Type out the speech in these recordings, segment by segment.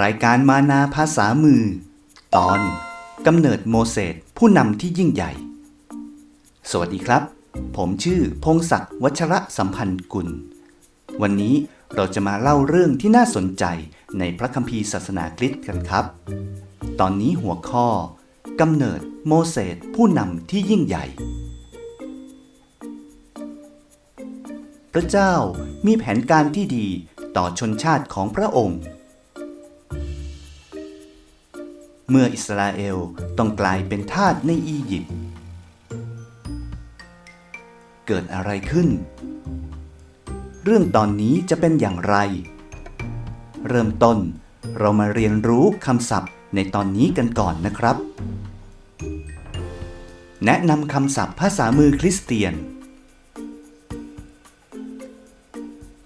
รายการมานาภาษามือ ตอนกำเนิดโมเสสผู้นำที่ยิ่งใหญ่ สวัสดีครับ ผมชื่อพงศักดิ์วัชระสัมพันธ์กุล วันนี้เราจะมาเล่าเรื่องที่น่าสนใจในพระคัมภีร์ศาสนาคริสต์กันครับ ตอนนี้หัวข้อกำเนิดโมเสสผู้นำที่ยิ่งใหญ่ พระเจ้ามีแผนการที่ดีต่อชนชาติของพระองค์ เมื่ออิสราเอลต้องกลายเป็นทาสในอียิปต์ เกิดอะไรขึ้น เรื่องตอนนี้จะเป็นอย่างไร เริ่มต้นเรามาเรียนรู้คำศัพท์ในตอนนี้กันก่อนนะครับ แนะนำคำศัพท์ภาษามือคริสเตียน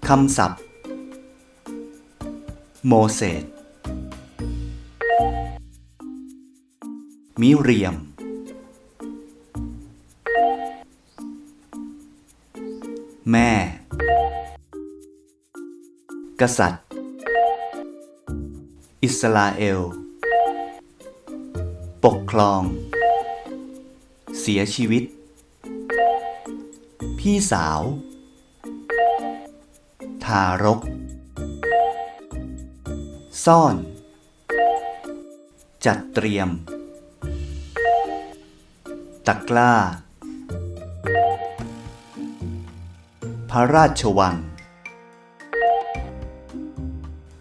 คำศัพท์ โมเสส มิเรียม แม่ กษัตริย์ อิสราเอล ปกครอง เสียชีวิต พี่สาว ทารก ซ่อน จัดเตรียม ตะกล้า พระราชวัง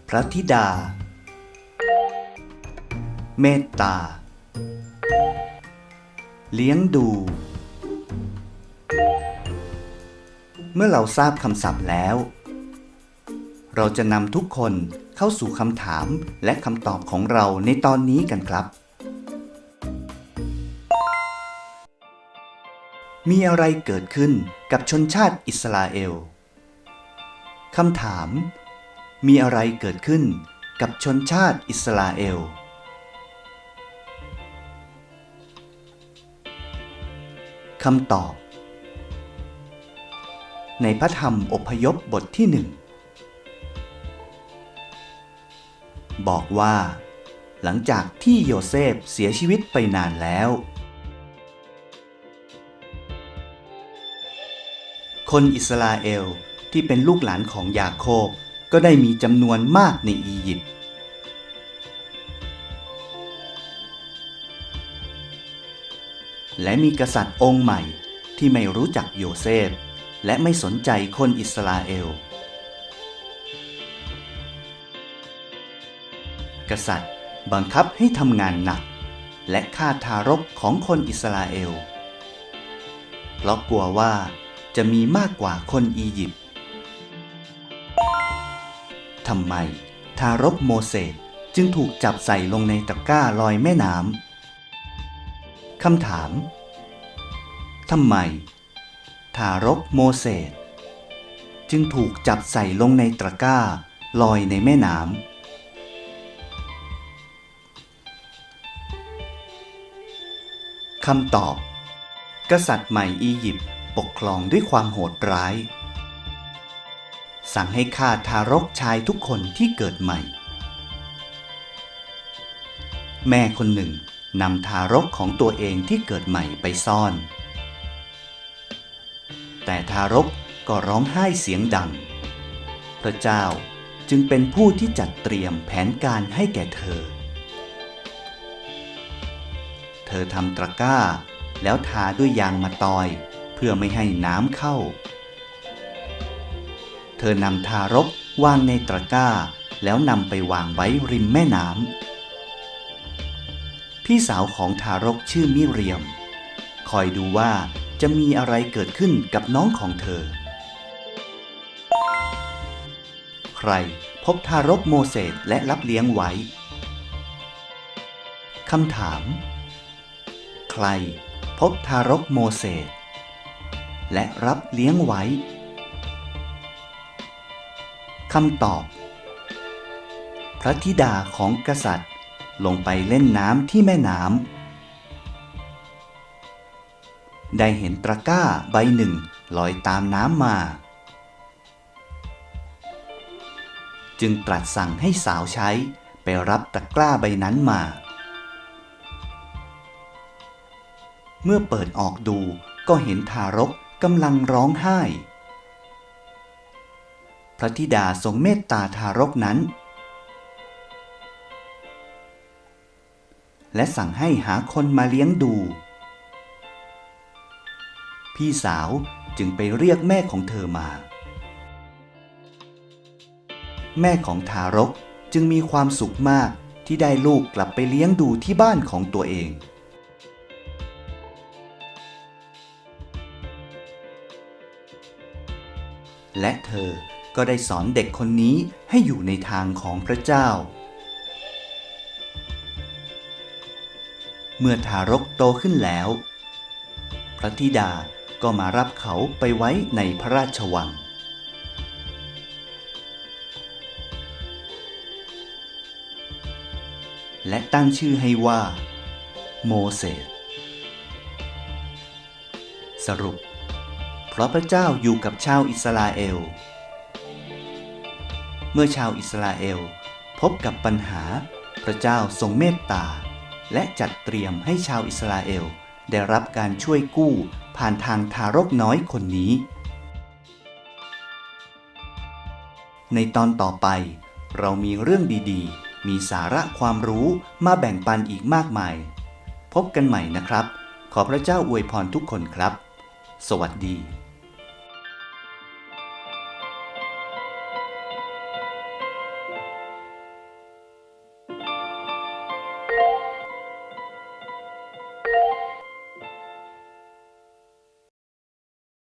พระธิดา เมตตา เลี้ยงดู เมื่อเราทราบคำศัพท์แล้ว เราจะนำทุกคนเข้าสู่คำถามและคำตอบของเราในตอนนี้กันครับ มีอะไรเกิดขึ้นกับชนชาติอิสราเอลคำถาม มีอะไรเกิดขึ้นกับชนชาติอิสราเอล คำตอบ ในพระธรรมอพยพบทที่หนึ่งบอกว่า หลังจากที่โยเซฟเสียชีวิตไปนานแล้ว คนอิสราเอลที่เป็นลูกหลานของยาโคบก็ได้มีจำนวนมากในอียิปต์และมีกษัตริย์องค์ใหม่ที่ไม่รู้จักโยเซฟ และไม่สนใจคนอิสราเอล กษัตริย์บังคับให้ทำงานหนัก และฆ่าทารกของคนอิสราเอล เพราะกลัวว่า จะมีมากกว่าคนอียิปต์ทำไม ทารกโมเสสจึงถูกจับใส่ลงในตะกร้าลอยแม่น้ำคำถาม ทำไม ทารกโมเสสจึงถูกจับใส่ลงในตะกร้าลอยในแม่น้ำคำตอบ กษัตริย์ใหม่อียิปต์ ปกครองด้วยความโหดร้าย สั่งให้ฆ่าทารกชายทุกคนที่เกิดใหม่ แม่คนหนึ่งนำทารกของตัวเองที่เกิดใหม่ไปซ่อน แต่ทารกก็ร้องไห้เสียงดัง พระเจ้าจึงเป็นผู้ที่จัดเตรียมแผนการให้แก่เธอ เธอทำตะกร้าแล้วทาด้วยยางมะตอย เพื่อไม่ให้น้ำเข้า เธอนำทารกวางในตะกร้า แล้วนำไปวางไว้ริมแม่น้ำ พี่สาวของทารกชื่อมิเรียม คอยดูว่าจะมีอะไรเกิดขึ้นกับน้องของเธอ ใครพบทารกโมเสสและรับเลี้ยงไว้ คำถาม ใครพบทารกโมเสส และรับเลี้ยงไว้คำตอบ พระธิดาของกษัตริย์ ลงไปเล่นน้ำที่แม่น้ำได้เห็นตะกร้าใบหนึ่งลอยตามน้ำมา จึงตรัสสั่งให้สาวใช้ไปรับตะกร้าใบนั้นมา เมื่อเปิดออกดูก็เห็นทารก กำลังร้องไห้ พระธิดาทรงเมตตาทารกนั้น และสั่งให้หาคนมาเลี้ยงดู พี่สาวจึงไปเรียกแม่ของเธอมา แม่ของทารกจึงมีความสุขมากที่ได้ลูกกลับไปเลี้ยงดูที่บ้านของตัวเอง และเธอก็ได้สอนเด็กคนนี้ให้อยู่ในทางของพระเจ้า เมื่อทารกโตขึ้นแล้ว พระธิดาก็มารับเขาไปไว้ในพระราชวัง และตั้งชื่อให้ว่า โมเสสสรุป เพราะพระเจ้าอยู่กับชาวอิสราเอล เมื่อชาวอิสราเอล พบกับปัญหา พระเจ้าทรงเมตตา และจัดเตรียมให้ชาวอิสราเอล ได้รับการช่วยกู้ผ่านทางทารกน้อยคนนี้ ในตอนต่อไปเรามีเรื่องดีๆ มีสาระความรู้มาแบ่งปันอีกมากมาย พบกันใหม่นะครับ ขอพระเจ้าอวยพรทุกคนครับ สวัสดี